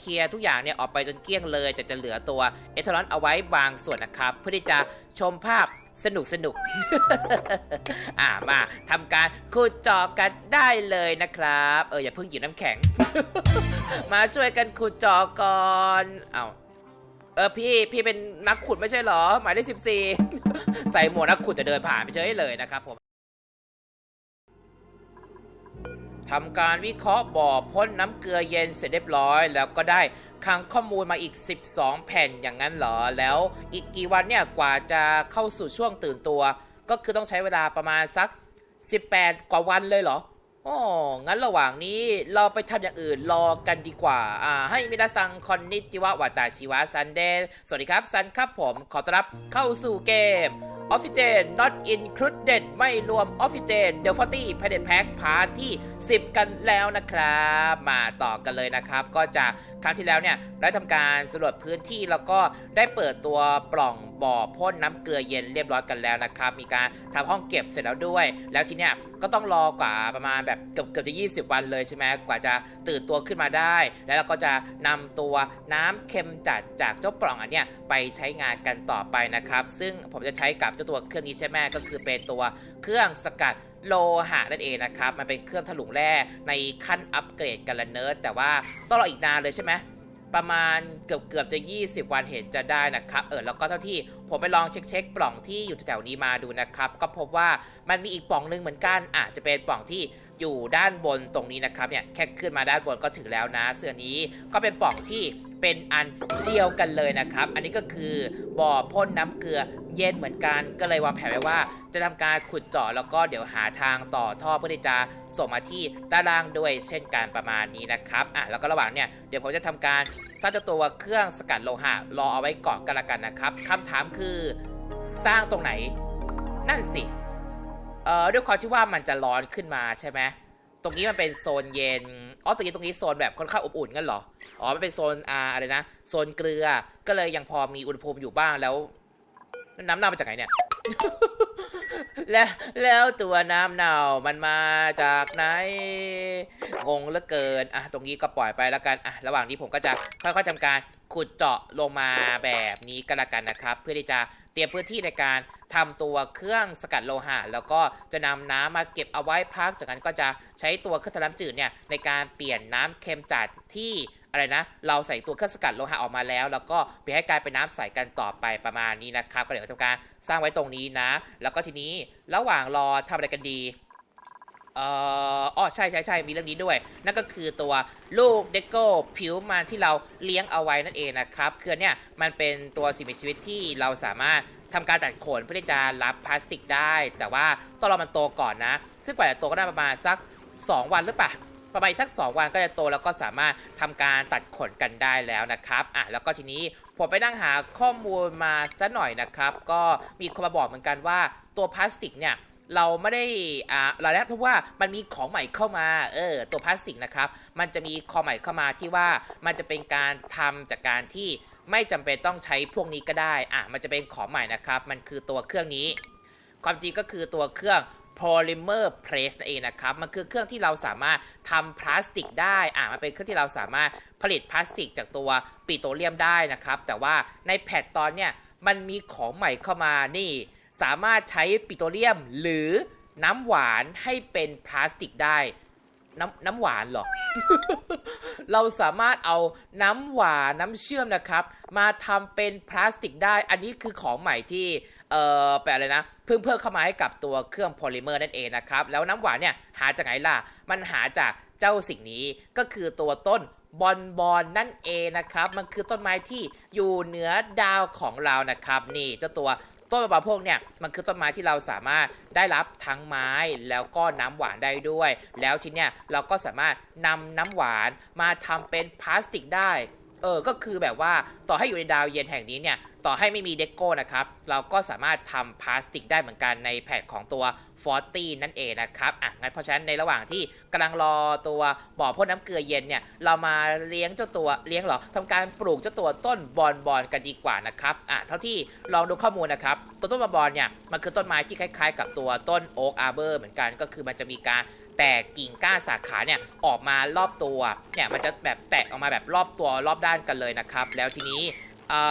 เคลียร์ทุกอย่างเนี่ยออกไปจนเกลี้ยงเลย แต่จะเหลือตัวเอทรอนเอาไว้บางส่วนนะครับ เพื่อที่จะชมภาพสนุกสนุก อ่ามาทำการขุดเจาะกันได้เลยนะครับ เอออย่าเพิ่งหยิบน้ำแข็ง มาช่วยกันขุดเจาะก่อนเอาเออพี่พี่เป็นนักขุดไม่ใช่เหรอ หมายเลขสิบสี่ใส่หมวกนักขุดจะเดินผ่านไปเฉยเลยนะครับผม ทำการวิเคราะห์บ่อพ่นน้ำเกลือเย็นเสร็จเรียบร้อย แล้วก็ได้คังข้อมูลมาอีก 12 แผ่นอย่างนั้นเหรอ แล้วอีกกี่วันเนี่ยกว่าจะเข้าสู่ช่วงตื่นตัว ก็คือต้องใช้เวลาประมาณสัก 18 กว่าวันเลยเหรอ อ๋องั้นระหว่างนี้เราไปทำอย่างอื่นรอกันดีกว่า อ่า ให้มิราซังคอนนิจิวะวาตาชิวะซันเดย์สวัสดีครับ ซันครับผมขอต้อนรับเข้าสู่เกมออฟฟิเจน not included ไม่รวมออฟฟิเจนเดลฟอตี้พาเดนแพ็กพาร์ทที่ 10 กันแล้วนะครับ มาต่อกันเลยนะครับ ก็จะ ครั้งที่แล้วเนี่ยได้ทำการสำรวจพื้นที่แล้วก็ได้เปิดตัวปล่องบ่อพ่นน้ำเกลือเย็นเรียบร้อยกันแล้วนะครับ มีการทำห้องเก็บเสร็จแล้วด้วย แล้วทีเนี้ยก็ต้องรอกว่าประมาณแบบเกือบเกือบจะ 20 วันเลยใช่ไหมกว่าจะตื่นตัวขึ้นมาได้ แล้วเราก็จะนำตัวน้ำเค็มจัดจากเจ้าปล่องอันเนี้ยไปใช้งานกันต่อไปนะครับ ซึ่งผมจะใช้กับเจ้าตัวเครื่องนี้ใช่ไหมก็คือเป็นตัวเครื่องสกัด โลหะนั่นเองนะครับ มันเป็นเครื่องถลุงแร่ในขั้นอัปเกรดกันละเนิร์ดแต่ว่าต้องรออีกนานเลยใช่ไหมประมาณเกือบเกือบจะ 20 วันเห็นจะได้นะครับ เออแล้วก็เท่าที่ผมไปลองเช็คเช็คปล่องที่อยู่แถวนี้มาดูนะครับ ก็พบว่ามันมีอีกปล่องหนึ่งเหมือนกันอาจจะเป็นปล่องที่ อยู่ด้านบนตรงนี้นะครับเนี่ยแค่ขึ้นมาด้านบนก็ถึงแล้วนะ เสื่อนี้ก็เป็นปล่องที่เป็นอันเดียวกันเลยนะครับ อันนี้ก็คือบ่อพ่นน้ำเกลือเย็นเหมือนกัน ก็เลยวางแผนไว้ว่า จะทำการขุดเจาะแล้วก็เดี๋ยวหาทางต่อท่อเพื่อที่จะส่งมาที่ด้านล่างด้วยเช่นกันประมาณนี้นะครับอะแล้วก็ระหว่างเนี่ยเดี๋ยวผมจะทำการสร้างตัวเครื่องสกัดโลหะรอเอาไว้ก่อนกันละกันนะครับคำถามคือสร้างตรงไหน นั่นสิ เอ่อด้วยความที่ว่ามันจะร้อนขึ้นมาใช่ไหมตรงนี้มันเป็นโซนเย็น อ๋อตรงนี้ตรงนี้โซนแบบค่อนข้างอบอุ่นกันเหรอ อ๋อ มันเป็นโซนอ่าอะไรนะ โซนเกลือ ก็เลยยังพอมีอุณหภูมิอยู่บ้างแล้ว น้ำหน้ามาจากไหนเนี่ย แล้วแล้วตัวน้ำเน่ามันมาจากไหนงงเหลือเกินอะตรงนี้ก็ปล่อยไปแล้วกันอะระหว่างนี้ผมก็จะค่อยๆทำการขุดเจาะลงมาแบบนี้ก็แล้วกันนะครับ เพื่อที่จะเตรียมพื้นที่ในการทำตัวเครื่องสกัดโลหะแล้วก็จะนำน้ำมาเก็บเอาไว้พัก จากนั้นก็จะใช้ตัวเครื่องทำน้ำจืดเนี่ยในการเปลี่ยนน้ำเค็มจัดที่ อะไรนะ เราใส่ตัวเครื่องสกัดโลหะออกมาแล้ว แล้วก็เปลี่ยนให้กลายเป็นน้ำใสกันต่อไปประมาณนี้นะครับ ก็เดี๋ยวทำการสร้างไว้ตรงนี้นะ แล้วก็ทีนี้ระหว่างรอทำอะไรกันดีเอ่ออ๋อใช่ใช่ใช่มีเรื่องนี้ด้วย นั่นก็คือตัวลูกเดโก้ผิวมันที่เราเลี้ยงเอาไว้นั่นเองนะครับคือเนี่ยมันเป็นตัวสิ่งมีชีวิตที่เราสามารถทำการตัดขนเพื่อที่จะรับพลาสติกได้ แต่ว่าต้องรอมันโตก่อนนะ ซึ่งกว่าจะโตก็ได้ประมาณสัก 2 วันหรือเปล่า ประมาณอีกสัก 2 วันก็จะโตแล้วก็สามารถทำการตัดขนกันได้แล้วนะครับอะแล้วก็ทีนี้ผมไปนั่งหาข้อมูลมาสัหน่อยนะครับ ก็มีคนมาบอกเหมือนกันว่าตัวพลาสติกเนี่ยเราไม่ได้อ่าเราได้เพราะว่ามันมีของใหม่เข้ามา เออ ตัวพลาสติกนะครับ มันจะมีของใหม่เข้ามาที่ว่ามันจะเป็นการทำจากการที่ไม่จำเป็นต้องใช้พวกนี้ก็ได้ อะ มันจะเป็นของใหม่นะครับ มันคือตัวเครื่องนี้ ความจริงก็คือตัวเครื่อง polymer press นั่นเองนะครับ มันคือเครื่องที่เราสามารถทำพลาสติกได้อ่ามันเป็นเครื่องที่เราสามารถผลิตพลาสติกจากตัวปิโตรเลียมได้นะครับ แต่ว่าในแพทตอนเนี้ยมันมีของใหม่เข้ามานี่ สามารถใช้ปิโตรเลียมหรือน้ำหวานให้เป็นพลาสติกได้น้ำน้ำหวานเหรอ เราสามารถเอาน้ำหวานน้ำเชื่อมนะครับ มาทำเป็นพลาสติกได้ อันนี้คือของใหม่ที่ เอ่อแปลอะไรนะ เพิ่งเพิ่มเข้ามาให้กับตัวเครื่องโพลิเมอร์นั่นเองนะครับ แล้วน้ำหวานเนี่ยหาจากไหนล่ะ มันหาจากเจ้าสิ่งนี้ก็คือตัวต้นบอนบอนนั่นเองนะครับ มันคือต้นไม้ที่อยู่เหนือดาวของเรานะครับ นี่เจ้าตัวต้นมะพร้าวพวกเนี่ยมันคือต้นไม้ที่เราสามารถได้รับทั้งไม้แล้วก็น้ำหวานได้ด้วย แล้วทีเนี้ยเราก็สามารถนำน้ำหวานมาทำเป็นพลาสติกได้ เออ ก็คือแบบว่าต่อให้อยู่ในดาวเย็นแห่งนี้เนี่ย ต่อให้ไม่มีเดโก้นะครับ เราก็สามารถทำพลาสติกได้เหมือนกันในแพทของตัวฟอร์ตี้นั่นเองนะครับ อะ งั้นเพราะฉะนั้นในระหว่างที่กำลังรอตัวบ่อพ่นน้ำเกลือเย็นเนี่ย เรามาเลี้ยงเจ้าตัว เลี้ยงหรอทำการปลูกเจ้าตัวต้นบอนบอนกันดีกว่านะครับ อะ เท่าที่ลองดูข้อมูลนะครับ ตัวต้นบอนบอนเนี่ย มันคือต้นไม้ที่คล้าย ๆ กับตัวต้นโอ๊กอาร์เบอร์เหมือนกัน ก็คือมันจะมีการ แต่กิ่งก้านสาขาเนี่ยออกมารอบตัวเนี่ยมันจะแบบแตกออกมาแบบรอบตัวรอบด้านกันเลยนะครับ แล้วทีนี้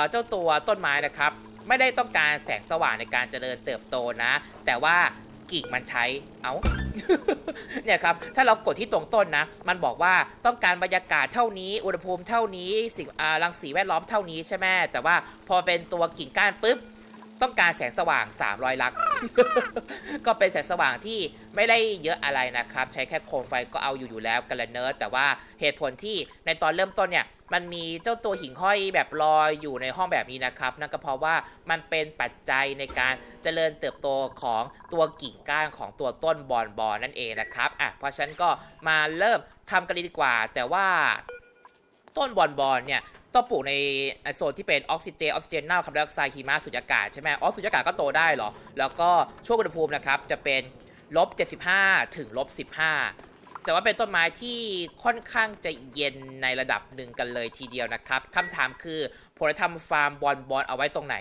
เจ้าตัวต้นไม้นะครับ ไม่ได้ต้องการแสงสว่างในการเจริญเติบโตนะ แต่ว่ากิ่งมันใช้ เอาเนี่ยครับ ถ้าเรากดที่ตรงต้นนะ มันบอกว่าต้องการบรรยากาศเท่านี้ อุณหภูมิเท่านี้ สิ่งรังสีแวดล้อมเท่านี้ใช่ไหมแต่ว่าพอเป็นตัวกิ่งก้านปุ๊บ ต้องการแสงสว่าง 300 ลัก ก็เป็นแสงสว่างที่ไม่ได้เยอะอะไรนะครับ ใช้แค่โคมไฟก็เอาอยู่อยู่แล้วกันละเนิร์ดแต่ว่าเหตุผลที่ในตอนเริ่มต้นเนี่ย มันมีเจ้าตัวหิ่งห้อยแบบลอยอยู่ในห้องแบบนี้นะครับ นั่นก็เพราะว่ามันเป็นปัจจัยในการเจริญเติบโตของตัวกิ่งก้านของตัวต้นบอนบอนนั่นเองนะครับอะเพราะฉะนั้นก็มาเริ่มทำกันเลยดีกว่า แต่ว่าต้นบอนบอนเนี่ย ต้องปลูกในโซนที่เป็นออกซิเจนออกซิเจนเน่าคาร์บอนไดออกไซด์หิมะสุญญากาศใช่ไหมออกสุญญากาศก็โตได้เหรอ แล้วก็ช่วงอุณหภูมินะครับจะเป็นลบ75 ถึงลบ15แต่ว่าเป็นต้นไม้ที่ค่อนข้างจะเย็นในระดับหนึ่งกันเลยทีเดียวนะครับคำถามคือผมจะทำฟาร์มบอนบอนเอาไว้ตรงไหน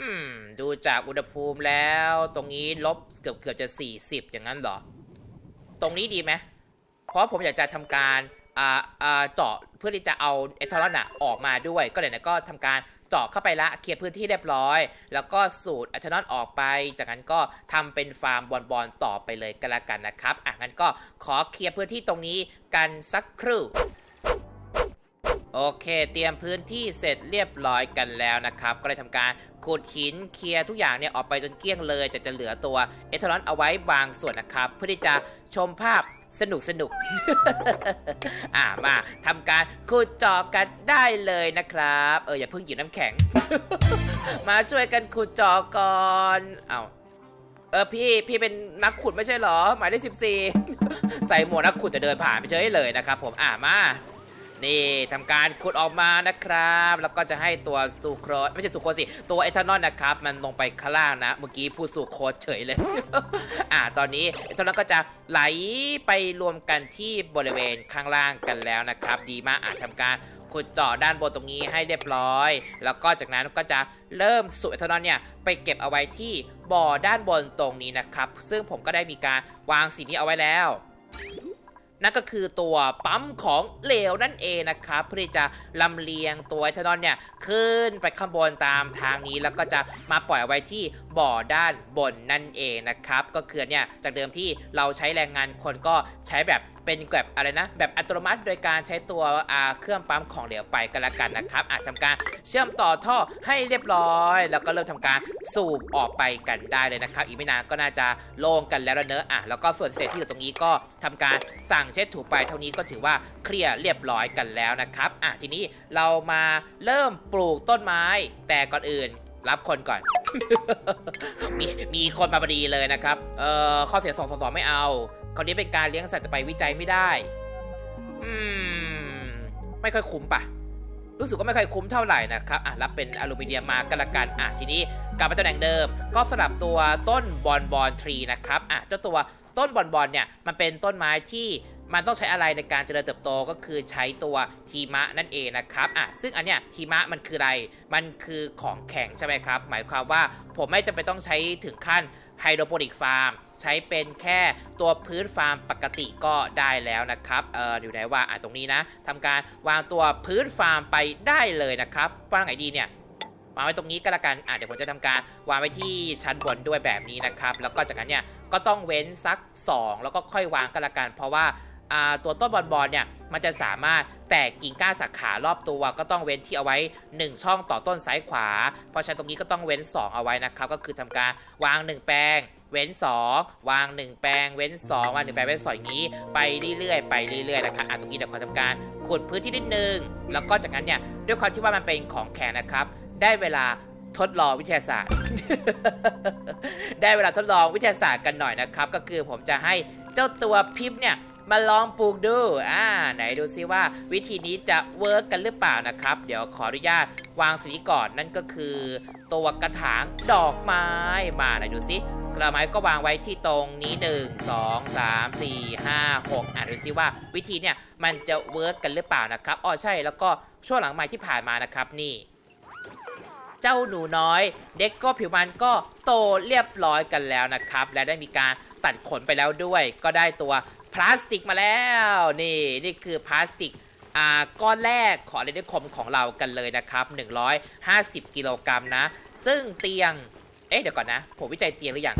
อืมดูจากอุณหภูมิแล้วตรงนี้ลบเกือบเกือบจะ 40 อย่างนั้นเหรอ ตรงนี้ดีไหมเพราะผมอยากจะทำการ เจาะเพื่อที่จะเอาเอทานอลน่ะออกมาด้วย ก็เลยนะก็ทำการเจาะเข้าไปละเคลียร์พื้นที่เรียบร้อย แล้วก็สูตรเอทานอลออกไป จากนั้นก็ทำเป็นฟาร์มบอลบอลต่อไปเลยก็แล้วกันนะครับอะงั้นก็ขอเคลียร์พื้นที่ตรงนี้กันสักครู่โอเค เตรียมพื้นที่เสร็จเรียบร้อยกันแล้วนะครับ ก็เลยทำการขุดหินเคลียร์ทุกอย่างเนี่ยออกไปจนเกลี้ยงเลย แต่จะเหลือตัวเอทานอลเอาไว้บางส่วนนะครับ เพื่อที่จะชมภาพ สนุกสนุก อ่ามาทำการขุดเจาะกันได้เลยนะครับ เอออย่าเพิ่งหยิบน้ำแข็ง มาช่วยกันขุดเจาะก่อนเอาเออพี่พี่เป็นนักขุดไม่ใช่เหรอ หมายเลขสิบสี่ใส่หมวกนักขุดจะเดินผ่านไปเฉยเลยนะครับผมอ่ามา นี่ทำการขุดออกมานะครับ แล้วก็จะให้ตัวซูโครสไม่ใช่ซูโครสสิ ตัวเอทานอลนะครับ มันลงไปข้างล่างนะ เมื่อกี้พูดซูโครสเฉยเลย อ่า ตอนนี้เอทานอลก็จะไหลไปรวมกันที่บริเวณข้างล่างกันแล้วนะครับ ดีมากอ่าทำการขุดเจาะด้านบนตรงนี้ให้เรียบร้อย แล้วก็จากนั้นก็จะเริ่มสูบเอทานอลเนี่ยไปเก็บเอาไว้ที่บ่อด้านบนตรงนี้นะครับ ซึ่งผมก็ได้มีการวางสิ่งนี้เอาไว้แล้ว นั่นก็คือตัวปั๊มของเหลวนั่นเองนะครับเพื่อที่จะลำเลียงตัวเอทานอลเนี่ยขึ้นไปข้างบนตามทางนี้แล้วก็จะมาปล่อยไว้ที่บ่อด้านบนนั่นเองนะครับก็คือเนี่ยจากเดิมที่เราใช้แรงงานคนก็ใช้แบบ เป็นแบบอะไรนะ แบบอัตโนมัติโดยการใช้ตัวเครื่องปั๊มของเหลวไปกันละกันนะครับ อาจทำการเชื่อมต่อท่อให้เรียบร้อย แล้วก็เริ่มทำการสูบออกไปกันได้เลยนะครับ อีกไม่นานก็น่าจะโล่งกันแล้วเนอะอะแล้วก็ส่วนเศษที่อยู่ตรงนี้ก็ทำการสั่งเช็ดถูไปเท่านี้ก็ถือว่าเคลียร์เรียบร้อยกันแล้วนะครับอะทีนี้เรามาเริ่มปลูกต้นไม้ แต่ก่อนอื่นรับคนก่อน มีมีคนมาพอดีเลยนะครับ เอ่อข้อเสียสองสองไม่เอา คราวนี้เป็นการเลี้ยงสัตว์ไปวิจัยไม่ได้ อืม ไม่ค่อยคุ้มปะรู้สึกว่าไม่ค่อยคุ้มเท่าไหร่นะครับอะรับเป็นอลูมิเนียมมากันละกันอะทีนี้กลับมาตำแหน่งเดิม ก็สลับตัวต้นบอนบอนทรีนะครับอะเจ้าตัวต้นบอนบอนเนี่ยมันเป็นต้นไม้ที่มันต้องใช้อะไรในการเจริญเติบโตก็คือใช้ตัวหิมะนั่นเองนะครับอะซึ่งอันเนี้ยหิมะมันคืออะไร มันคือของแข็งใช่ไหมครับ หมายความว่าผมไม่จำเป็นต้องใช้ถึงขั้น ไฮโดรโปนิกฟาร์มใช้เป็นแค่ตัวพื้นฟาร์มปกติก็ได้แล้วนะครับเอออยู่ไหนว่าอะตรงนี้นะทำการวางตัวพื้นฟาร์มไปได้เลยนะครับวางไหนดีเนี่ยวางไว้ตรงนี้ก็แล้วกันอะเดี๋ยวผมจะทำการวางไว้ที่ชั้นบนด้วยแบบนี้นะครับ แล้วก็จากนั้นเนี่ยก็ต้องเว้นสัก 2 แล้วก็ค่อยวางก็แล้วกัน เพราะว่า ตัวต้นบอลบอลเนี่ยมันจะสามารถแตกกิ่งก้านสาขารอบตัวก็ต้องเว้นที่เอาไว้ 1 ช่องต่อต้นซ้ายขวา เพราะฉะนั้นตรงนี้ก็ต้องเว้น 2 เอาไว้นะครับ ก็คือทำการวาง 1 แปลง เว้น 2 วาง 1 แปลง เว้น 2 วาง 1 แปลง เว้น2อย่างนี้ ไปเรื่อยๆไปเรื่อยๆนะครับอะตรงนี้เดี๋ยวขอทำการขุดพื้นที่นิดนึง แล้วก็จากนั้นเนี่ยด้วยความที่ว่ามันเป็นของแข็งนะครับ ได้เวลาทดลองวิทยาศาสตร์ ได้เวลาทดลองวิทยาศาสตร์กันหน่อยนะครับ ก็คือผมจะให้เจ้าตัวพิมพ์เนี่ย มาลองปลูกดูอ่าไหนดูซิว่าวิธีนี้จะเวิร์กกันหรือเปล่านะครับ เดี๋ยวขออนุญาตวางสีก่อนนั่นก็คือ ตัวกระถางดอกไม้มาไหนดูซิกระไม้ก็วางไว้ที่ตรงนี้ 1 2 3 4 5 6อ่านดูซิว่าวิธีเนี่ยมันจะเวิร์กกันหรือเปล่านะครับอ๋อใช่แล้วก็ช่วงหลังใหม่ที่ผ่านมานะครับนี่ เจ้าหนูน้อย เด็กก็ผิวมันก็โตเรียบร้อยกันแล้วนะครับ และได้มีการตัดขนไปแล้วด้วย ก็ได้ตัว พลาสติกมาแล้วนี่นี่คือพลาสติกอ่าก้อนแรกของเรนเดอร์คมของเรากันเลยนะครับ 150 กิโลกรัมนะ ซึ่งเตียง เอ๊ะเดี๋ยวก่อนนะ ผมวิจัยเตียงหรือยัง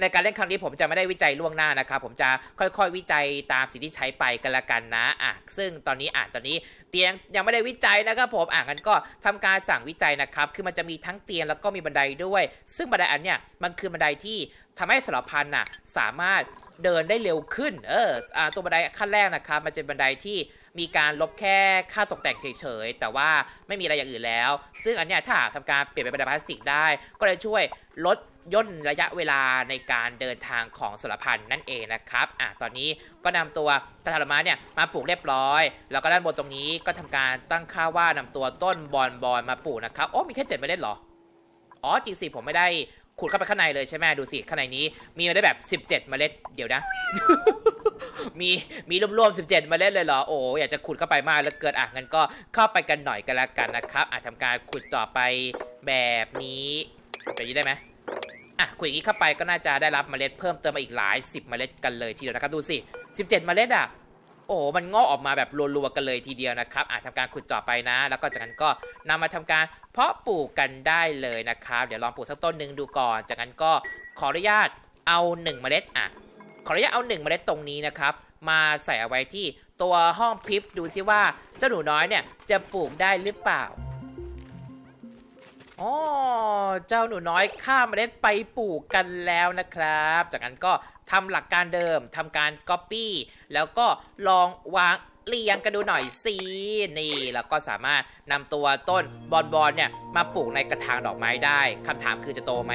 ในการเล่นครั้งนี้ผมจะไม่ได้วิจัยล่วงหน้านะครับ ผมจะค่อยๆวิจัยตามสิ่งที่ใช้ไปกันละกันนะอะซึ่งตอนนี้อะตอนนี้เตียงยังไม่ได้วิจัยนะครับผมอะงั้นก็ทำการสั่งวิจัยนะครับ คือมันจะมีทั้งเตียงแล้วก็มีบันไดด้วย ซึ่งบันไดอันเนี้ยมันคือบันไดที่ทำให้สารพันน่ะสามารถ เดินได้เร็วขึ้น เอออ่าตัวบันไดขั้นแรกนะครับ มันจะเป็นบันไดที่มีการลบแค่ค่าตกแต่งเฉยๆ แต่ว่าไม่มีอะไรอย่างอื่นแล้ว ซึ่งอันเนี้ยถ้าหากทำการเปลี่ยนเป็นบันไดพลาสติกได้ ก็จะช่วยลดย่นระยะเวลาในการเดินทางของสารพันนั่นเองนะครับ อะ ตอนนี้ก็นำตัวกระถางดอกไม้เนี่ยมาปลูกเรียบร้อย แล้วก็ด้านบนตรงนี้ก็ทำการตั้งค่าว่านำตัวต้นบอนบอนมาปลูกนะครับ โอ้ มีแค่เจ็ดเมล็ดเหรอ อ๋อจริงสิผมไม่ได้ ขุดเข้าไปข้างในเลยใช่ไหมดูสิข้างในนี้ มีมาได้แบบ 17 เมล็ด เดี๋ยวนะ มีมีรวมๆ 17 เมล็ดเลยเหรอ โอ้อยากจะขุดเข้าไปมากแล้วเกินอะงั้นก็เข้าไปกันหน่อยกันละกันนะครับอะทำการขุดต่อไปแบบนี้แบบนี้ได้ไหมอะขุดอย่างนี้เข้าไปก็น่าจะได้รับเมล็ดเพิ่มเติมมาอีกหลาย 10 เมล็ดกันเลยทีเดียวนะครับดูสิ 17 เมล็ดอะ โอ้โหมันงอกออกมาแบบรัวๆกันเลยทีเดียวนะครับอาจทำการขุดต่อไปนะ แล้วก็จากนั้นก็นำมาทำการเพาะปลูกกันได้เลยนะครับ เดี๋ยวลองปลูกสักต้นหนึ่งดูก่อน จากนั้นก็ขออนุญาตเอา 1 เมล็ดอะขออนุญาตเอา 1 เมล็ดตรงนี้นะครับมาใส่เอาไว้ที่ตัวห้องพิมพ์ดูซิว่าเจ้าหนูน้อยเนี่ยจะปลูกได้หรือเปล่าอ๋อเจ้าหนูน้อยข้ามเมล็ดไปปลูกกันแล้วนะครับ จากนั้นก็ ทำหลักการเดิมทำการ Copy แล้วก็ลองวางเรียงกันดูหน่อยสินี่แล้วก็สามารถนำตัวต้นบอนบอนเนี่ยมาปลูกในกระถางดอกไม้ได้คำถามคือจะโตไหม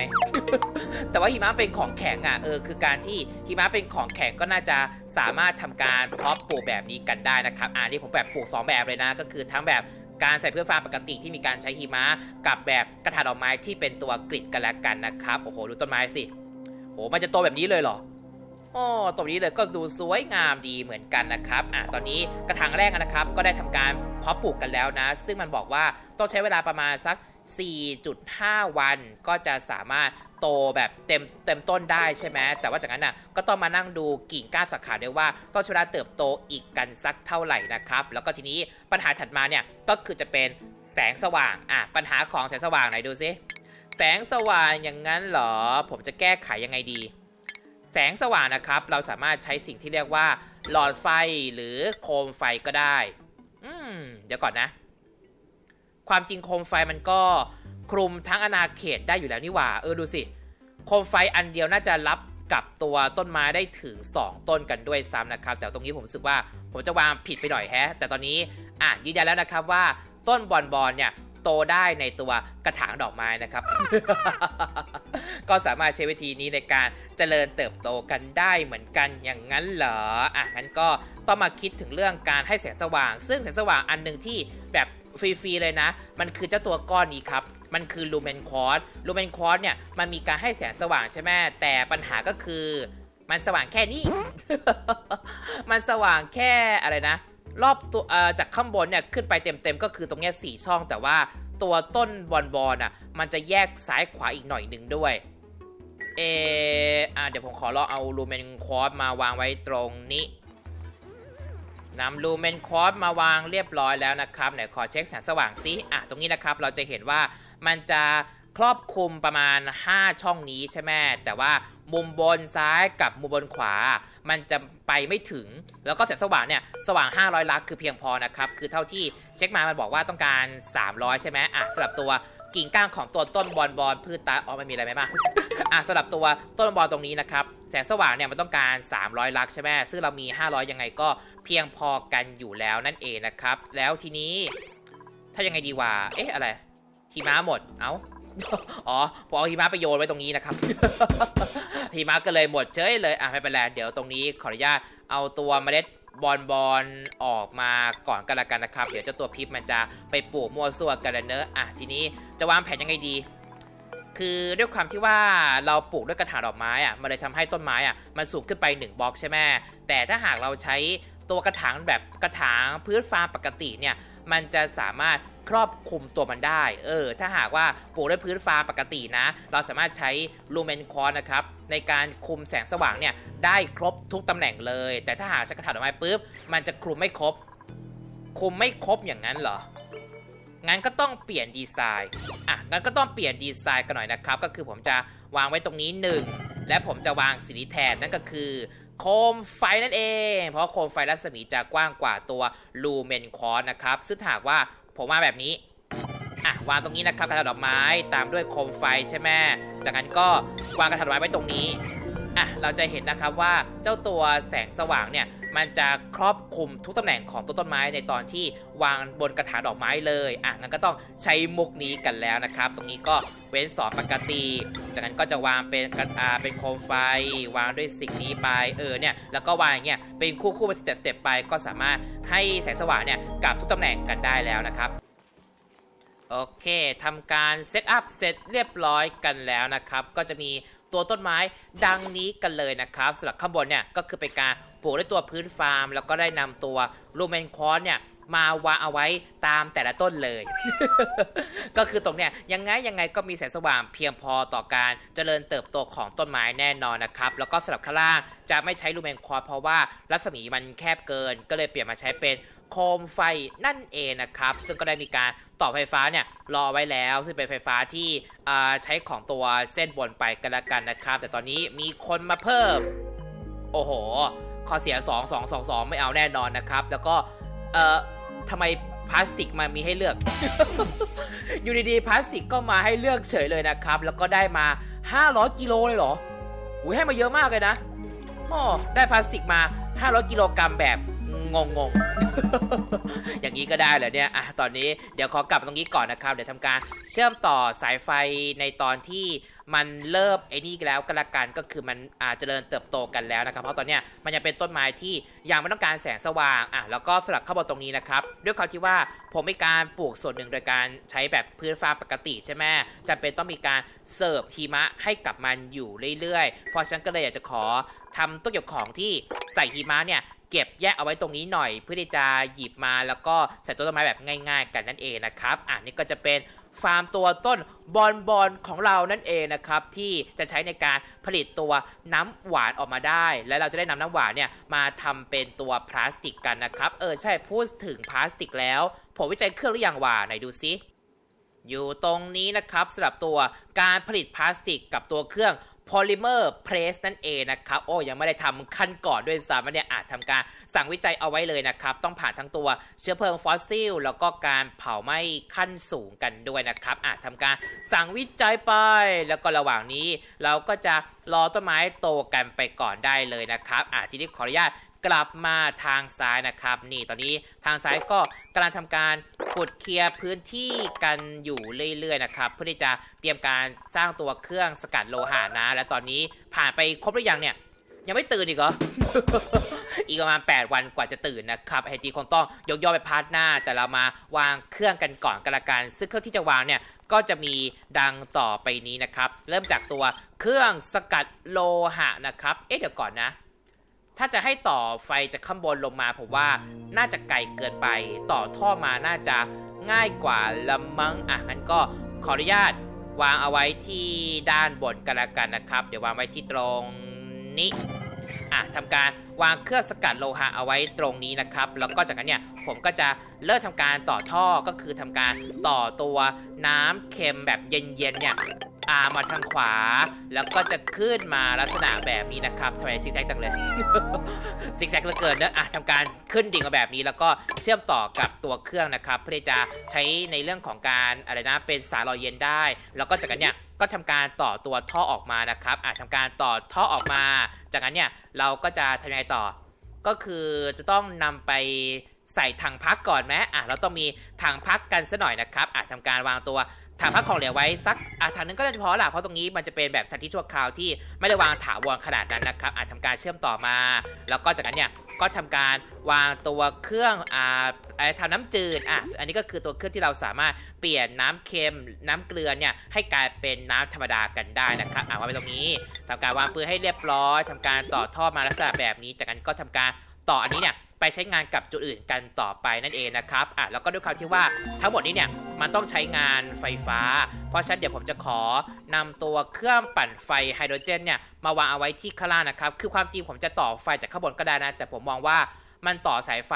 แต่ว่าหิมะเป็นของแข็งอะเออคือการที่หิมะเป็นของแข็งก็น่าจะสามารถทำการเพาะปลูกแบบนี้กันได้นะครับอ่านี่ผมแบบปลูกสองแบบเลยนะ ก็คือทั้งแบบการใส่พืชฟางปกติที่มีการใช้หิมะกับแบบกระถางดอกไม้ที่เป็นตัวกริดกันแล้วกันนะครับโอ้โหดูต้นไม้สิโอ้มันจะโตแบบนี้เลยเหรอ อ๋อตรงนี้เลยก็ดูสวยงามดีเหมือนกันนะครับอะตอนนี้กระถางแรกนะครับ ก็ได้ทำการเพาะปลูกกันแล้วนะ ซึ่งมันบอกว่าต้องใช้เวลาประมาณสัก 4.5 วันก็จะสามารถโตแบบเต็มเต็มต้นได้ใช่ไหมแต่ว่าจากนั้นน่ะก็ต้องมานั่งดูกิ่งก้านสาขาด้วยว่าต้องใช้เวลาเติบโตอีกกันสักเท่าไหร่นะครับ แล้วก็ทีนี้ปัญหาถัดมาเนี่ยก็คือจะเป็นแสงสว่างอะปัญหาของแสงสว่างไหนดูซิแสงสว่างอย่างนั้นเหรอ ผมจะแก้ไขยังไงดี แสงสว่างนะครับ เราสามารถใช้สิ่งที่เรียกว่า หลอดไฟหรือโคมไฟก็ได้ อืม เดี๋ยวก่อนนะ ความจริงโคมไฟมันก็คลุมทั้งอาณาเขตได้อยู่แล้วนี่หว่า เออดูสิ โคมไฟอันเดียวน่าจะรับกับตัวต้นไม้ได้ถึง 2 ต้นกันด้วยซ้ำนะครับ แต่ตรงนี้ผมรู้สึกว่าผมจะวางผิดไปหน่อยแฮะ แต่ตอนนี้อะยืนยันแล้วนะครับว่าต้นบอนบอนเนี่ย โตได้ในตัวกระถางดอกไม้นะครับ ก็สามารถใช้วิธีนี้ในการเจริญเติบโตกันได้เหมือนกันอย่างนั้นเหรออะงั้นก็ต้องมาคิดถึงเรื่องการให้แสงสว่าง ซึ่งแสงสว่างอันหนึ่งที่แบบฟรีๆเลยนะ มันคือเจ้าตัวก้อนนี้ครับมันคือลูเมนควอสลูเมนควอสเนี่ยมันมีการให้แสงสว่างใช่ไหมแต่ปัญหาก็คือ มันสว่างแค่นี้ มันสว่างแค่อะไรนะ รอบตัวจากข้างบนเนี่ยขึ้นไปเต็มๆ ก็คือตรงเนี้ยสี่ช่อง แต่ว่าตัวต้นบอลบอลอะมันจะแยกซ้ายขวาอีกหน่อยหนึ่งด้วย เอออะเดี๋ยวผมขอลองเอาลูเมนควอสมาวางไว้ตรงนี้นำลูเมนควอสมาวางเรียบร้อยแล้วนะครับไหนขอเช็คแสงสว่างซิอะตรงนี้นะครับเราจะเห็นว่ามันจะ ครอบคลุมประมาณ 5 ช่องนี้ใช่ไหมแต่ว่ามุมบนซ้ายกับมุมบนขวา มันจะไปไม่ถึง แล้วก็แสงสว่างเนี่ยสว่าง 500 ลักคือเพียงพอนะครับ คือเท่าที่เช็คมามันบอกว่าต้องการ 300 ใช่ไหมอะสำหรับตัวกิ่งก้านของตัวต้นบอลบอลพืชตาอ๋อไม่มีอะไรไหมมากอะสำหรับตัวต้นบอลตรงนี้นะครับแสงสว่างเนี่ยมันต้องการ 300 ลักใช่ไหมซึ่งเรามี 500 ยังไงก็เพียงพอกันอยู่แล้วนั่นเองนะครับ แล้วทีนี้ ถ้ายังไงดีวะเอ๊ะอะไรหิมะหมดเอ้า อ๋อพอเอาหิมะไปโยนไว้ตรงนี้นะครับ หิมะก็เลยหมดเฉยเลย อะไม่เป็นไรเดี๋ยวตรงนี้ขออนุญาตเอาตัวเมล็ดบอลบอลออกมาก่อนกันละกันนะครับ เดี๋ยวเจ้าตัวพิษมันจะไปปลูกมั่วซั่วกันล้วเนอะอะทีนี้จะวางแผนยังไงดี คือด้วยความที่ว่าเราปลูกด้วยกระถางดอกไม้อะมันเลยทำให้ต้นไม้อะมันสูงขึ้นไป1บล็อกใช่ไหมแต่ถ้าหากเราใช้ตัวกระถางแบบกระถางพื้นฟาร์มปกติเนี่ย มันจะสามารถครอบคลุมตัวมันได้ เออ ถ้าหากว่าปลูกด้วยพื้นฟ้าปกตินะ เราสามารถใช้ลูเมนคอนนะครับ ในการคุมแสงสว่างเนี่ย ได้ครบทุกตำแหน่งเลย แต่ถ้าหากใช้กระถางดอกไม้ปุ๊บ มันจะคลุมไม่ครบ คุมไม่ครบอย่างนั้นเหรอ งั้นก็ต้องเปลี่ยนดีไซน์ อะ งั้นก็ต้องเปลี่ยนดีไซน์กันหน่อยนะครับ ก็คือผมจะวางไว้ตรงนี้ 1 และผมจะวางสีแทนนั่นก็คือ โคมไฟนั่นเอง เพราะโคมไฟรัศมีจะกว้างกว่าตัวลูเมนคอนนะครับ ซึ่งถาหากว่าผมมาแบบนี้อะวางตรงนี้นะครับกระถางดอกไม้ตามด้วยโคมไฟใช่ไหมจากนั้นก็วางกระถางดอกไม้ไว้ตรงนี้ อะเราจะเห็นนะครับว่าเจ้าตัวแสงสว่างเนี่ยมันจะครอบคลุมทุกตำแหน่งของต้นต้นไม้ในตอนที่วางบนกระถางดอกไม้เลยอะงั้นก็ต้องใช้มุกนี้กันแล้วนะครับ ตรงนี้ก็เว้นสอนปกติ จากนั้นก็จะวางเป็นกระอาเป็นโคมไฟ วางด้วยสิ่งนี้ไปเออเนี่ยแล้วก็วางอย่างเงี้ยเป็นคู่คู่เป็นสเต็ปสเต็ปไป ก็สามารถให้แสงสว่างเนี่ยกับทุกตำแหน่งกันได้แล้วนะครับโอเคทำการเซตอัพเสร็จเรียบร้อยกันแล้วนะครับ ก็จะมี ตัวต้นไม้ดังนี้กันเลยนะครับสำหรับข้างบนเนี่ยก็คือเป็นการปลูกด้วยตัวพื้นฟาร์ม แล้วก็ได้นำตัวลูเมนคอนเนี่ยมาวางเอาไว้ตามแต่ละต้นเลย ก็คือตรงเนี้ยยังไงยังไงก็มีแสงสว่างเพียงพอต่อการเจริญเติบโตของต้นไม้แน่นอนนะครับ แล้วก็สำหรับข้างล่างจะไม่ใช้ลูเมนคอนเพราะว่ารัศมีมันแคบเกิน ก็เลยเปลี่ยนมาใช้เป็น โคมไฟนั่นเองนะครับ ซึ่งก็ได้มีการต่อไฟฟ้าเนี่ยรอไว้แล้ว ซึ่งเป็นไฟฟ้าที่ใช้ของตัวเส้นบนไปกันละกันนะครับ แต่ตอนนี้มีคนมาเพิ่ม โอ้โหข้อเสีย 2 2 2 2 ไม่เอาแน่นอนนะครับ แล้วก็ เอ่อทำไมพลาสติกมามีให้เลือก อยู่ดีๆพลาสติกก็มาให้เลือกเฉยเลยนะครับ แล้วก็ได้มา 500 กิโลเลยเหรออุ้ยให้มาเยอะมากเลยนะอ๋อได้พลาสติกมา 500 กิโลกรัมแบบงงงๆ อย่างนี้ก็ได้เหรอเนี่ยอะตอนนี้เดี๋ยวขอกลับตรงนี้ก่อนนะครับ เดี๋ยวทำการเชื่อมต่อสายไฟในตอนที่มันเริ่มไอ้นี่แล้วกันละกันก็คือมันอาจเจริญเติบโตกันแล้วนะครับ เพราะตอนเนี้ยมันยังเป็นต้นไม้ที่ยังไม่ต้องการแสงสว่างอะแล้วก็สลับเข้าบนตรงนี้นะครับ ด้วยความที่ว่าผมมีการปลูกส่วนหนึ่งโดยการใช้แบบพื้นฟ้าปกติใช่ไหมจำเป็นต้องมีการเสิร์ฟหิมะให้กับมันอยู่เรื่อยๆเพราะฉันก็เลยอยากจะขอทำตู้เก็บของที่ใส่หิมะเนี่ย เก็บแยกเอาไว้ตรงนี้หน่อย เพื่อที่จะหยิบมาแล้วก็ใส่ต้นไม้แบบง่าย ๆ กันนั่นเองนะครับอะนี่ก็จะเป็นฟาร์มตัวต้นบอลบอลของเรานั่นเองนะครับ ที่จะใช้ในการผลิตตัวน้ำหวานออกมาได้ และเราจะได้นำน้ำหวานเนี่ยมาทำเป็นตัวพลาสติกกันนะครับ เออใช่พูดถึงพลาสติกแล้ว ผมวิจัยเครื่องหรือยังว่าไหนดูซิอยู่ตรงนี้นะครับสำหรับตัวการผลิตพลาสติกกับตัวเครื่อง polymer press นั่นเองนะครับ โอ้ยังไม่ได้ทำขั้นก่อนด้วยซ้ำเนี่ยอาจทำการสั่งวิจัยเอาไว้เลยนะครับ ต้องผ่านทั้งตัวเชื้อเพลิงฟอสซิล แล้วก็การเผาไหม้ขั้นสูงกันด้วยนะครับ อาจทำการสั่งวิจัยไป แล้วก็ระหว่างนี้เราก็จะรอต้นไม้โตกันไปก่อนได้เลยนะครับอาทีนี้ขออนุญาต กลับมาทางซ้ายนะครับ นี่ตอนนี้ทางซ้ายก็กำลังทำการขุดเคลียร์พื้นที่กันอยู่เรื่อยๆนะครับเพื่อที่จะเตรียมการสร้างตัวเครื่องสกัดโลหะนะ และตอนนี้ผ่านไปครบหรือยังเนี่ยยังไม่ตื่นอีกเหรอ อีกประมาณ 8 วันกว่าจะตื่นนะครับไอจีคงต้องยกย่อไปพาร์ทหน้า แต่เรามาวางเครื่องกันก่อนกันละกัน ซึ่งเครื่องที่จะวางเนี่ย ก็จะมีดังต่อไปนี้นะครับ เริ่มจากตัวเครื่องสกัดโลหะนะครับ เอ๊ะเดี๋ยวก่อนนะ ถ้าจะให้ต่อไฟจากข้างบนลงมาผมว่าน่าจะไกลเกินไปต่อท่อมาน่าจะง่ายกว่าละมั้งอะงั้นก็ขออนุญาตวางเอาไว้ที่ด้านบนกันละกันนะครับ เดี๋ยววางไว้ที่ตรงนี้อะทำการวางเครื่องสกัดโลหะเอาไว้ตรงนี้นะครับ แล้วก็จากนั้นเนี่ยผมก็จะเริ่มทำการต่อท่อก็คือทำการต่อตัวน้ำเค็มแบบเย็นๆเนี่ย อามาทางขวา แล้วก็จะขึ้นมาลักษณะแบบนี้นะครับทำไมซิกแซกจังเลย ซิกแซกเหลือเกินเนอะอะทำการขึ้นดิ่งมาแบบนี้ แล้วก็เชื่อมต่อกับตัวเครื่องนะครับเพื่อที่จะใช้ในเรื่องของการอะไรนะเป็นสายรอเย็นได้ แล้วก็จากนั้นเนี่ยก็ทำการต่อตัวท่อออกมานะครับอะทำการต่อท่อออกมา จากนั้นเนี่ยเราก็จะทำยังไงต่อ ก็คือจะต้องนำไปใส่ถังพักก่อนไหมอะเราต้องมีถังพักกันซะหน่อยนะครับอะทำการวางตัว ถังพักของเหลวไว้สักอะถังนึงก็น่าจะพอละเพราะตรงนี้มันจะเป็นแบบสถานที่ชั่วคราวที่ไม่ได้วางถาวรขนาดนั้นนะครับอะทำการเชื่อมต่อมา แล้วก็จากนั้นเนี่ยก็ทำการวางตัวเครื่องอ่าไอ้ทำน้ำจืดอะอันนี้ก็คือตัวเครื่องที่เราสามารถเปลี่ยนน้ำเค็มน้ำเกลือเนี่ยให้กลายเป็นน้ำธรรมดากันได้นะครับอะวางไว้ตรงนี้ทำการวางปืนให้เรียบร้อยทำการต่อท่อมาลักษณะแบบนี้ จากนั้นก็ทำการต่ออันนี้เนี่ย ไปใช้งานกับจุดอื่นกันต่อไปนั่นเองนะครับอะแล้วก็ด้วยความที่ว่าทั้งหมดนี้เนี่ยมันต้องใช้งานไฟฟ้า เพราะฉะนั้นเดี๋ยวผมจะขอนำตัวเครื่องปั่นไฟไฮโดรเจนเนี่ยมาวางเอาไว้ที่ข้างล่างนะครับ คือความจริงผมจะต่อไฟจากข้างบนก็ได้นะ แต่ผมมองว่ามันต่อสายไฟ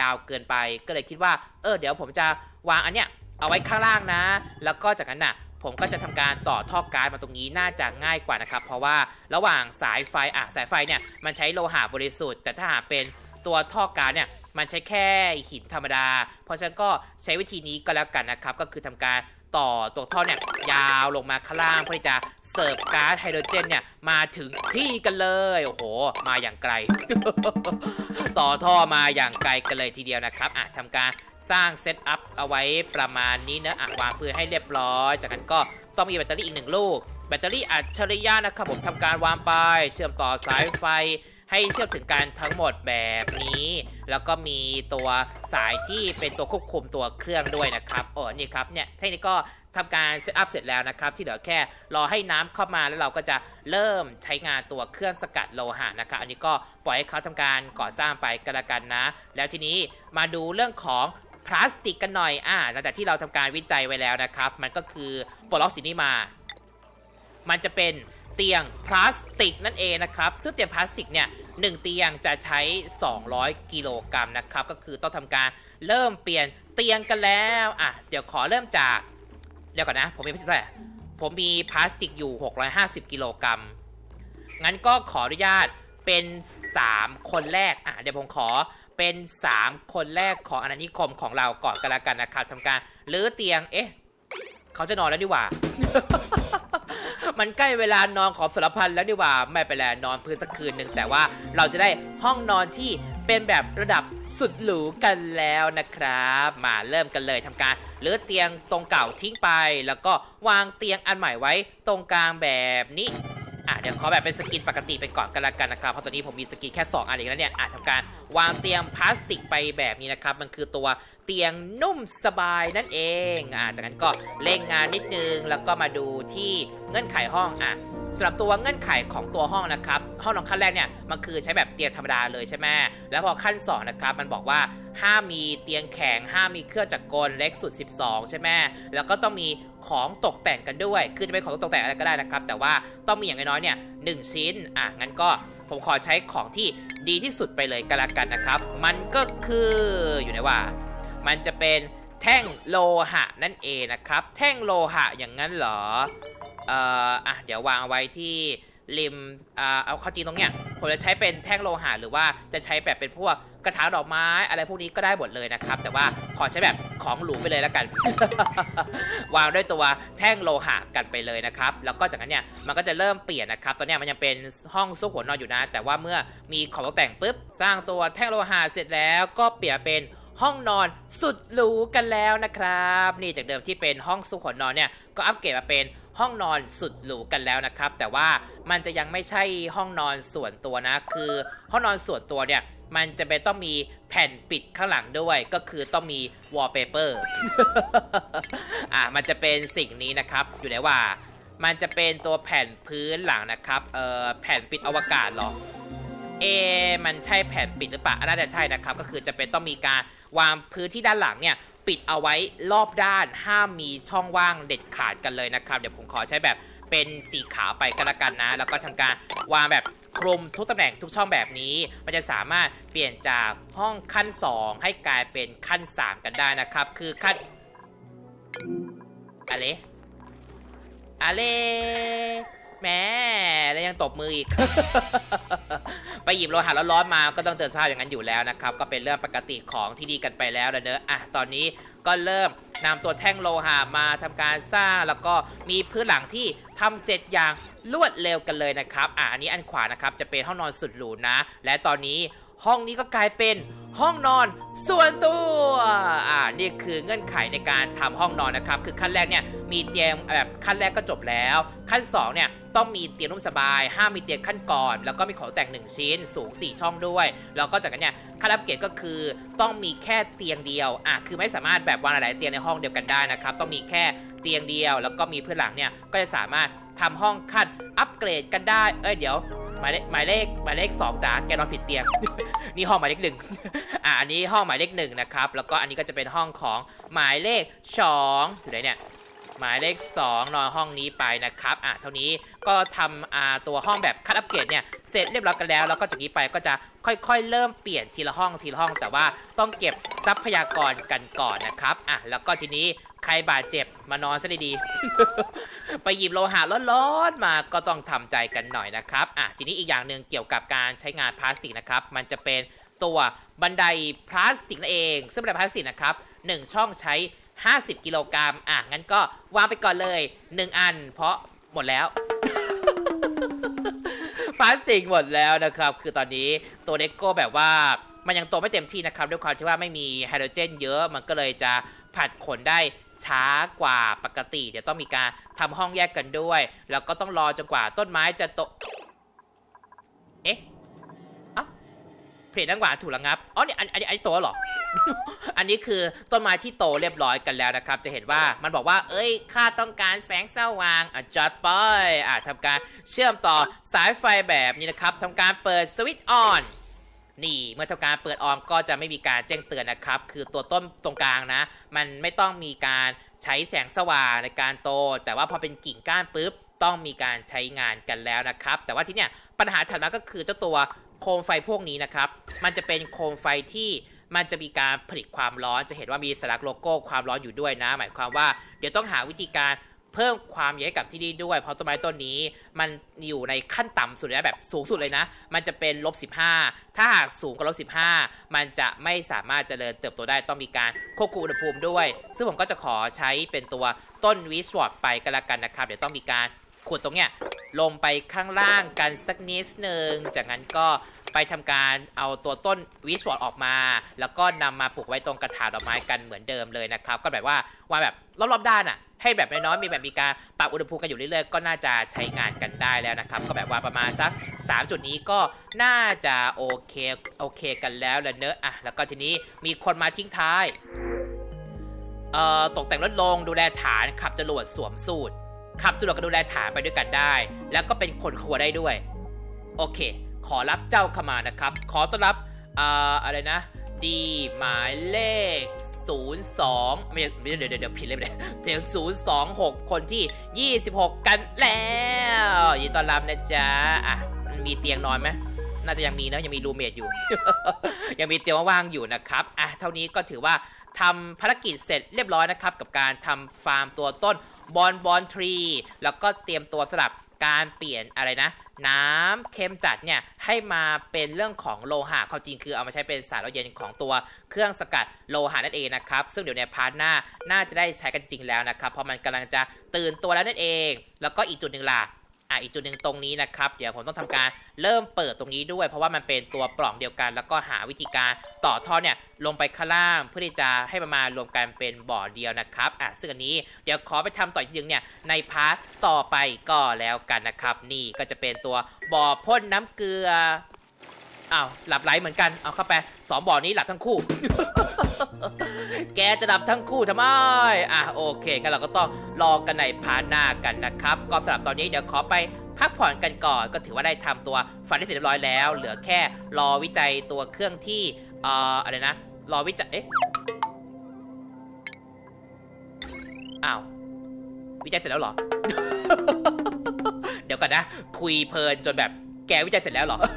ยาวเกินไป ก็เลยคิดว่า เออเดี๋ยวผมจะวางอันเนี้ยเอาไว้ข้างล่างนะ แล้วก็จากนั้นน่ะผมก็จะทำการต่อท่อก๊าซมาตรงนี้น่าจะง่ายกว่านะครับ เพราะว่าระหว่างสายไฟอะสายไฟเนี่ยมันใช้โลหะบริสุทธิ์ แต่ถ้าหากเป็น ตัวท่อก๊าซเนี่ยมันใช้แค่หินธรรมดา เพราะฉะนั้นก็ใช้วิธีนี้ก็แล้วกันนะครับ ก็คือทำการต่อตัวท่อเนี่ยยาวลงมาข้างล่างเพื่อที่จะเสิร์ฟก๊าซไฮโดรเจนเนี่ยมาถึงที่กันเลย โอ้โห มาอย่างไกล ต่อท่อมาอย่างไกลกันเลยทีเดียวนะครับอะทำการสร้างเซตอัพเอาไว้ประมาณนี้เนอะอะวางพื้นให้เรียบร้อย จากนั้นก็ต้องมีแบตเตอรี่อีกหนึ่งลูก แบตเตอรี่อัจฉริยะนะครับผมทำการวางไป เชื่อมต่อสายไฟ ให้เชื่อมถึงกันทั้งหมดแบบนี้ แล้วก็มีตัวสายที่เป็นตัวควบคุมตัวเครื่องด้วยนะครับโอ้นี่ครับเนี่ยเทคนิคก็ทำการเซตอัพเสร็จแล้วนะครับ ที่เหลือแค่รอให้น้ำเข้ามาแล้วเราก็จะเริ่มใช้งานตัวเครื่องสกัดโลหะนะครับ อันนี้ก็ปล่อยให้เขาทำการก่อสร้างไปกันละกันนะ แล้วทีนี้มาดูเรื่องของพลาสติกกันหน่อยอ่าหลังจากที่เราทำการวิจัยไว้แล้วนะครับ มันก็คือโปรล็อกซินีมา มันจะเป็น เตียงพลาสติกนั่นเองนะครับซึ่งเตียงพลาสติกเนี่ยหนึ่งเตียงจะใช้ 200 กิโลกรัมนะครับก็คือต้องทำการเริ่มเปลี่ยนเตียงกันแล้วอะเดี๋ยวขอเริ่มจากเดี๋ยวก่อนนะ ผมมีพลาสติกผมมีพลาสติกอยู่ 650 กิโลกรัมงั้นก็ขออนุญาตเป็น 3 คนแรกอะเดี๋ยวผมขอเป็น 3 คนแรกของอาณานิคมของเราก่อนกันละกันนะครับทำการรื้อเตียงเอ๊ะ เขาจะนอนแล้วดีกว่า มันใกล้เวลานอนของสารพันแล้วดีกว่าไม่เป็นไรนอนพื้นสักคืนหนึ่งแต่ว่าเราจะได้ห้องนอนที่เป็นแบบระดับสุดหรูกันแล้วนะครับ มาเริ่มกันเลยทำการเลือเตียงตรงเก่าทิ้งไป แล้วก็วางเตียงอันใหม่ไว้ตรงกลางแบบนี้อะเดี๋ยวขอแบบเป็นสกินปกติไปก่อนกันละกันนะครับเพราะตอนนี้ผมมีสกินแค่ 2 อันเองแล้วเนี่ยอะทำการวางเตียงพลาสติกไปแบบนี้นะครับ มันคือตัว เตียงนุ่มสบายนั่นเองอะจากนั้นก็เร่งงานนิดนึงแล้วก็มาดูที่เงื่อนไขห้องอะสำหรับตัวเงื่อนไขของตัวห้องนะครับ ห้องนอนขั้นแรกเนี่ยมันคือใช้แบบเตียงธรรมดาเลยใช่ไหมแล้วพอขั้นสองนะครับมันบอกว่าห้ามมีเตียงแข็งห้ามมีเครื่องจักรกลเล็กสุด 12 ใช่ไหมแล้วก็ต้องมีของตกแต่งกันด้วย คือจะเป็นของตกแต่งอะไรก็ได้นะครับ แต่ว่าต้องมีอย่างน้อยๆเนี่ยหนึ่งชิ้นอะงั้นก็ผมขอใช้ของที่ดีที่สุดไปเลยก็แล้วกันนะครับ มันก็คืออยู่ในว่า มันจะเป็นแท่งโลหะนั่นเองนะครับ แท่งโลหะอย่างนั้นเหรอ เอ่ออะเดี๋ยววางไว้ที่ริมอ่าเอาข้าจริงตรงเนี้ยผมจะใช้เป็นแท่งโลหะหรือว่าจะใช้แบบเป็นพวกกระถางดอกไม้อะไรพวกนี้ก็ได้หมดเลยนะครับ แต่ว่าขอใช้แบบของหรูไปเลยแล้วกัน วางด้วยตัวแท่งโลหะกันไปเลยนะครับ แล้วก็จากนั้นเนี่ยมันก็จะเริ่มเปลี่ยนนะครับ ตอนเนี้ยมันยังเป็นห้องซุกหัวนอนอยู่นะ แต่ว่าเมื่อมีของตกแต่งปุ๊บสร้างตัวแท่งโลหะเสร็จแล้วก็เปลี่ยนเป็น ห้องนอนสุดหรูกันแล้วนะครับ นี่จากเดิมที่เป็นห้องซุกหัวนอนเนี่ยก็อัปเกรดมาเป็นห้องนอนสุดหรูกันแล้วนะครับ แต่ว่ามันจะยังไม่ใช่ห้องนอนส่วนตัวนะ คือห้องนอนส่วนตัวเนี่ยมันจะเป็นต้องมีแผ่นปิดข้างหลังด้วย ก็คือต้องมีวอลเปเปอร์อะมันจะเป็นสิ่งนี้นะครับ อยู่ไหนว่า มันจะเป็นตัวแผ่นพื้นหลังนะครับ เอ่อแผ่นปิดอวกาศเหรอ เอมันใช่แผ่นปิดหรือเปล่าน่าจะใช่นะครับ ก็คือจะเป็นต้องมีการวางพื้นที่ด้านหลังเนี่ยปิดเอาไว้รอบด้านห้ามมีช่องว่างเด็ดขาดกันเลยนะครับ เดี๋ยวผมขอใช้แบบเป็นสีขาวไปก็แล้วกันนะ แล้วก็ทำการวางแบบคลุมทุกตำแหน่งทุกช่องแบบนี้ มันจะสามารถเปลี่ยนจากห้องขั้น 2 ให้กลายเป็นขั้น 3 กันได้นะครับ คือขั้นอะไรอะไรแหม่แล้วยังตบมืออีก ไปหยิบโลหะร้อนๆมาก็ต้องเจอสภาพอย่างนั้นอยู่แล้วนะครับ ก็เป็นเรื่องปกติของที่ดีกันไปแล้วนะเนอะอะตอนนี้ก็เริ่มนำตัวแท่งโลหะมาทำการสร้างแล้วก็มีพื้นหลังที่ทำเสร็จอย่างรวดเร็วกันเลยนะครับ อะอันนี้อันขวานะครับจะเป็นห้องนอนสุดหรูนะ และตอนนี้ห้องนี้ก็กลายเป็น ห้องนอนส่วนตัว อ่า นี่คือเงื่อนไขในการทำห้องนอนนะครับ คือขั้นแรกเนี่ยมีเตียงแบบขั้นแรกก็จบแล้ว ขั้นสองเนี่ยต้องมีเตียงนุ่มสบาย ห้ามมีเตียงขั้นก่อน แล้วก็มีของแต่งหนึ่งชิ้นสูง 4 ช่องด้วย แล้วก็จากนั้นเนี่ยขั้นอัปเกรดก็คือต้องมีแค่เตียงเดียว อะ คือไม่สามารถแบบวางหลายๆเตียงในห้องเดียวกันได้นะครับ ต้องมีแค่เตียงเดียว แล้วก็มีเพื้นหลังเนี่ยก็จะสามารถทำห้องขั้นอัปเกรดกันได้ เอ้ยเดี๋ยว หมายเลขหมายเลขหมายเลขสองจ๋าแกนอนผิดเตียง นี่ห้องหมายเลขหนึ่งอะอันนี้ห้องหมายเลขหนึ่งนะครับ แล้วก็อันนี้ก็จะเป็นห้องของหมายเลขสองอยู่ไหนเนี่ยหมายเลข 2 นอนห้องนี้ไปนะครับอะเท่านี้ก็ทำอ่าตัวห้องแบบคัดอัปเกรดเนี่ยเสร็จเรียบร้อยกันแล้ว แล้วก็จากนี้ไปก็จะค่อยๆ เริ่มเปลี่ยนทีละห้องทีละห้อง แต่ว่าต้องเก็บทรัพยากรกันก่อนนะครับอะแล้วก็ทีนี้ ใครบาดเจ็บมานอนซะดีๆ ไปหยิบโลหะร้อนๆมาก็ต้องทำใจกันหน่อยนะครับอะทีนี้อีกอย่างหนึ่งเกี่ยวกับการใช้งานพลาสติกนะครับ มันจะเป็นตัวบันไดพลาสติกนั่นเอง ซึ่งบันไดพลาสติกนะครับหนึ่งช่องใช้ 50 กิโลกรัมอะงั้นก็วางไปก่อนเลย 1 อัน เพราะหมดแล้วพลาสติกหมดแล้วนะครับ คือตอนนี้ตัวเด็กโก้แบบว่ามันยังโตไม่เต็มที่นะครับ ด้วยความที่ว่าไม่มีไฮโดรเจนเยอะมันก็เลยจะผัดขนได้ ช้ากว่าปกติ เดี๋ยวต้องมีการทำห้องแยกกันด้วย แล้วก็ต้องรอจนกว่าต้นไม้จะโตเอ๊ะเอ้าเพลทดังกว่าถูกระงับอ๋อเนี่ยอันอันนี้อันนี้โตแล้วหรอ อันนี้คือต้นไม้ที่โตเรียบร้อยกันแล้วนะครับ จะเห็นว่ามันบอกว่า เอ้ยข้าต้องการแสงสว่างอะจัดไปอะทำการเชื่อมต่อสายไฟแบบนี้นะครับทำการเปิดสวิตช์ออน นี่เมื่อทำการเปิดออมก็จะไม่มีการแจ้งเตือนนะครับ คือตัวต้นตรงกลางนะ มันไม่ต้องมีการใช้แสงสว่างในการโต แต่ว่าพอเป็นกิ่งก้านปุ๊บต้องมีการใช้งานกันแล้วนะครับ แต่ว่าที่เนี้ยปัญหาถัดมาก็คือเจ้าตัวโคมไฟพวกนี้นะครับ มันจะเป็นโคมไฟที่มันจะมีการผลิตความร้อนจะเห็นว่ามีสลักโลโก้ความร้อนอยู่ด้วยนะ หมายความว่าเดี๋ยวต้องหาวิธีการ เพิ่มความเย็นให้กับที่นี่ด้วย เพราะต้นไม้ต้นนี้มันอยู่ในขั้นต่ำสุดเลยนะแบบสูงสุดเลยนะ มันจะเป็นลบ15 ถ้าหากสูงกว่าลบ15 มันจะไม่สามารถเจริญเติบโตได้ต้องมีการควบคุมอุณหภูมิด้วย ซึ่งผมก็จะขอใช้เป็นตัวต้นวิสวอตไปก็แล้วกันนะครับ เดี๋ยวต้องมีการขุดตรงเนี้ยลงไปข้างล่างกันสักนิดหนึ่งจากนั้นก็ไปทำการเอาตัวต้นวิสวอตออกมา แล้วก็นำมาปลูกไว้ตรงกระถางดอกไม้กันเหมือนเดิมเลยนะครับ ก็แบบว่าวางแบบรอบๆด้านอะ ให้แบบน้อยๆมีแบบมีการปรับอุณหภูมิกันอยู่เรื่อยๆ ก็น่าจะใช้งานกันได้แล้วนะครับ ก็แบบว่าประมาณสัก 3 จุดนี้ก็น่าจะโอเคโอเคกันแล้วแหละเนอะอะแล้วก็ทีนี้มีคนมาทิ้งท้ายเอ่อตกแต่งลดลงดูแลฐานขับจรวดสวมสูตรขับจรวดกับดูแลฐานไปด้วยกันได้ แล้วก็เป็นคนครัวได้ด้วย โอเค ขอรับเจ้าเข้ามานะครับ ขอต้อนรับเอ่ออะไรนะ ดีหมายเลข 02ไม่ไม่เดี๋ยวเดี๋ยวเดี๋ยวผิดเลยไม่ได้เดี๋ยว026 คนที่ 26 กันแล้วยินดีต้อนรับนะจ๊ะอะมีเตียงนอนไหมน่าจะยังมีนะยังมีรูเมทอยู่ ยังมีเตียงว่างอยู่นะครับอะเท่านี้ก็ถือว่าทำภารกิจเสร็จเรียบร้อยนะครับ กับการทำฟาร์มตัวต้นบอลบอลทรีแล้วก็เตรียมตัวสำหรับ การเปลี่ยนอะไรนะ น้ำเค็มจัดเนี่ยให้มาเป็นเรื่องของโลหะความจริงคือเอามาใช้เป็นสารละเย็นของตัวเครื่องสกัดโลหะนั่นเองนะครับ ซึ่งเดี๋ยวในพาร์ทหน้าน่าจะได้ใช้กันจริงแล้วนะครับ เพราะมันกำลังจะตื่นตัวแล้วนั่นเอง แล้วก็อีกจุดหนึ่งล่ะ อะอีกจุดหนึ่งตรงนี้นะครับ เดี๋ยวผมต้องทำการเริ่มเปิดตรงนี้ด้วย เพราะว่ามันเป็นตัวปล่องเดียวกัน แล้วก็หาวิธีการต่อท่อเนี่ยลงไปข้างล่างเพื่อที่จะให้มันมารวมกันเป็นบ่อเดียวนะครับอะซึ่งอันนี้เดี๋ยวขอไปทำต่ออีกทีนึงเนี่ยในพาร์ทต่อไปก็แล้วกันนะครับ นี่ก็จะเป็นตัวบ่อพ่นน้ำเกลือ อ้าวหลับไหลเหมือนกัน เอาเข้าไปสองบ่อนี้หลับทั้งคู่ แกจะดับทั้งคู่ทำไม อะโอเคงั้นเราก็ต้องรอกันในพาร์ทหน้ากันนะครับ ก็สำหรับตอนนี้เดี๋ยวขอไปพักผ่อนกันก่อน ก็ถือว่าได้ทำตัวฟันได้เสร็จเรียบร้อยแล้ว เหลือแค่รอวิจัยตัวเครื่องที่เอ่ออะไรนะ รอวิจัย เอ๊ะ อ้าว วิจัยเสร็จแล้วเหรอ เดี๋ยวก่อนนะ คุยเพลินจนแบบแกวิจัยเสร็จแล้วเหรออะ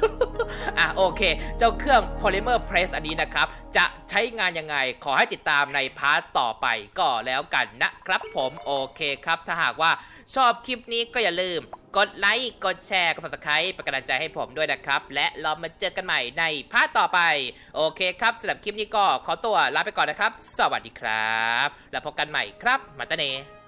โอเค เจ้าเครื่อง polymer press อันนี้นะครับ จะใช้งานยังไง ขอให้ติดตามในพาร์ทต่อไปก็แล้วกันนะครับผมโอเคครับ ถ้าหากว่าชอบคลิปนี้ก็อย่าลืม กดไลค์ กดแชร์ กด subscribe เป็นกำลังใจให้ผมด้วยนะครับ และเรามาเจอกันใหม่ในพาร์ทต่อไป โอเคครับสำหรับคลิปนี้ก็ขอตัวลาไปก่อนนะครับ สวัสดีครับ แล้วพบกันใหม่ครับ มาตาเน